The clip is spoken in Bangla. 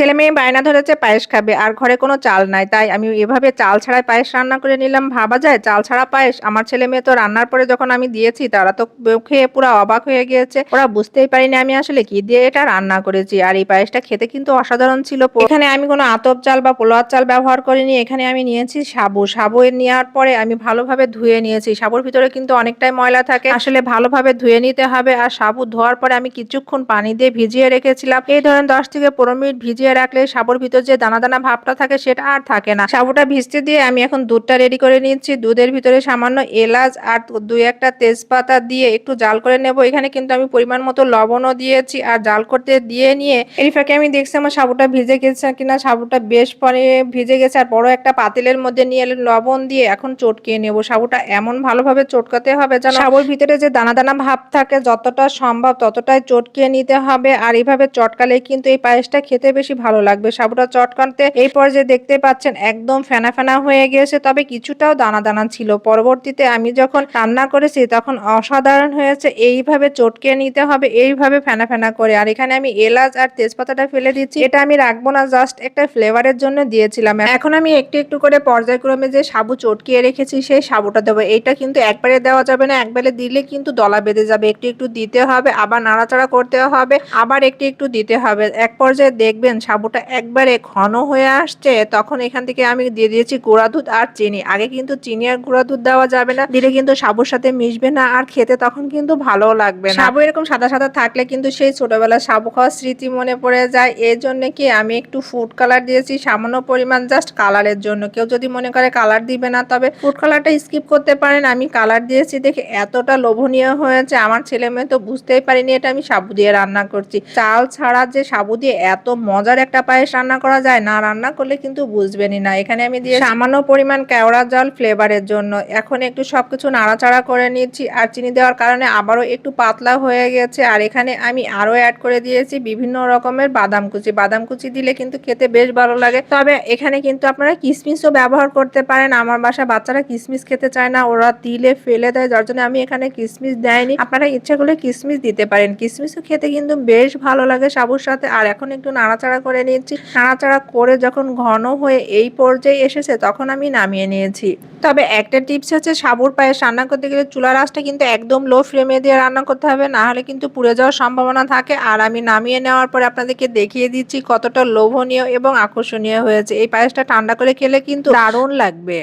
ছেলে মেয়ে বায়না ধরেছে, পায়েস খাবে। আর ঘরে কোনো চাল নাই, তাই আমি এভাবে চাল ছাড়াই পায়েস রান্না করে নিলাম। ভাবা যায়, চাল ছাড়া পায়েস আমার ছেলে মেয়ে তো রান্নার পরে যখন আমি দিয়েছি, তারা তো খেয়ে পুরো অবাক হয়ে গিয়েছে। ওরা বুঝতেই পারিনি আমি আসলে কি দিয়ে এটা রান্না করেছি। আর এই পায়েসটা খেতে কিন্তু অসাধারণ ছিল এখানে আমি কোনো আতপ চাল বা পোলোয়ার চাল ব্যবহার করিনি। এখানে আমি নিয়েছি সাবু। সাবু নেওয়ার পরে আমি ভালোভাবে ধুয়ে নিয়েছি। সাবুর ভিতরে কিন্তু অনেকটাই ময়লা থাকে। আসলে ভালোভাবে ধুয়ে নিতে হবে। আর সাবু ধোয়ার পরে আমি কিছুক্ষণ পানি দিয়ে ভিজিয়ে রেখেছিলাম। এই ধরেন দশ থেকে পনেরো মিনিট ভিজিয়ে রাখলে সাবুর ভিতর যে দানা দানা ভাবটা থাকে সেটা আর থাকে না। সাবুটা ভিজতে দিয়ে আমি এখন দুধটা রেডি করে নিচ্ছি। দুধের ভিতরে সামান্য এলাচ আর দুই একটা তেজপাতা দিয়ে একটু জাল করে নেব। এখানে কিন্তু আমি পরিমাণ মতো লবণও দিয়েছি আর জাল করতে দিয়ে নিয়ে এর ফাঁকে আমি দেখছি আমার সাবুটা ভিজে গেছে কিনা। সাবুটা বেশ পরে ভিজে গেছে আর বড় একটা পাতিলের মধ্যে নিয়ে লবণ দিয়ে এখন চটকিয়ে নেব। সাবুটা এমন ভালোভাবে চটকাতে হবে যেন সাবুর ভিতরে যে দানা দানা ভাব থাকে যতটা সম্ভব ততটাই চটকিয়ে নিতে হবে। আর এইভাবে চটকালে কিন্তু এই পায়েসটা খেতে বেশি ভালো লাগবে। সাবুটা চটকানতে এই পর্যায়ে দেখতে পাচ্ছেন একদম ফেনা ফেনা হয়ে গিয়েছে, তবে কিছুটাও দানা দানা ছিল। পরবর্তীতে আমি যখন রান্না করেছি তখন অসাধারণ হয়েছে, এইভাবে চটকে নিতে হবে, এইভাবে ফেনা ফেনা করে। আর এখানে আমি এলাচ আর তেজপাতাটা ফেলে দিচ্ছি। এটা আমি রাখব না, জাস্ট একটা ফ্লেভারের জন্য দিয়েছিলাম। এখন আমি একটু একটু করে পর্যায়ক্রমে যে সাবু চটকিয়ে রেখেছি, সেই সাবুটা দেবো। এইটা কিন্তু একবারে দেওয়া যাবে না, একবারে দিলে কিন্তু দলা বেঁধে যাবে। একটু একটু দিতে হবে, আবার নাড়াচাড়া করতে হবে, আবার একটু একটু দিতে হবে। এক পর্যায়ে দেখবেন সাবুটা একবারে ঘন হয়ে আসছে, তখন এখান থেকে আমি দিয়ে দিয়েছি গুঁড়া দুধ আর চিনি। আগে কিন্তু চিনি আর গুঁড়া দুধ দেওয়া যাবে না, দিলে কিন্তু সাবুর সাথে মিশবে না আর খেতে তখন কিন্তু ভালো লাগবে না। সাবু এরকম সাদা সাদা থাকলে কিন্তু সেই ছোটবেলার সাবু খাওয়ার স্মৃতি মনে পড়ে যায়। এই জন্য কি আমি একটু ফুড কালার দিয়েছি, সামান্য পরিমাণ জাস্ট কালারের জন্য। কেউ যদি মনে করে কালার দিবে না, তবে ফুড কালারটা স্কিপ করতে পারেন। আমি কালার দিয়েছি দেখে এতটা লোভনীয় হয়েছে, আমার ছেলে মেয়ে তো বুঝতেই পারিনি, এটা আমি সাবু দিয়ে রান্না করছি। চাল ছাড়া যে সাবু দিয়ে এত মজার একটা পায়েস রান্না করা যায়, না রান্না করলে কিন্তু বুঝবেনই না। এখানে আমি দিয়ে সামান্য পরিমাণ কেওড়া জল ফ্লেভারের জন্য। এখন একটু সবকিছু নাড়াচাড়া করে নিচ্ছি। আর চিনি দেওয়ার কারণে আবারও একটু পাতলা হয়ে গেছে। আর এখানে আমি আরও অ্যাড করে দিয়েছি বিভিন্ন রকমের বাদাম কুচি। বাদাম কুচি দিলে কিন্তু খেতে বেশ ভালো লাগে। তবে এখানে কিন্তু আপনারা কিসমিসও ব্যবহার করতে পারেন। আমার বাসা বাচ্চারা কিসমিস খেতে চায় না। ওরা তিলে ফেলে দেয়, যার জন্য আমি এখানে কিসমিস দেয়নি। আপনারা ইচ্ছা করলে কিসমিস দিতে পারেন। কিসমিসও খেতে কিন্তু বেশ ভালো লাগে সাবুর সাথে। আর এখন একটু নাড়াচাড়া করে নিয়েছি। নাড়াচাড়া করে যখন ঘন হয়ে এই পর্যায়ে এসেছে, তখন আমি নামিয়ে নিয়েছি। তবে একটা টিপস হচ্ছে সাবুর পায়েস রান্না করতে গেলে চুলার আঁচটা কিন্তু একদম লো ফ্লেমে দিয়ে রান্না করতে হবে, না হলে কিন্তু পুড়ে যাওয়ার সম্ভাবনা থাকে। আর আমি নামিয়ে নেওয়ার পরে আপনাদেরকে দেখিয়ে দিচ্ছি কতটা লোভনীয় এবং আকর্ষণীয় হয়েছে। এই পায়েসটা ঠান্ডা করে খেলে কিন্তু দারুণ লাগবে।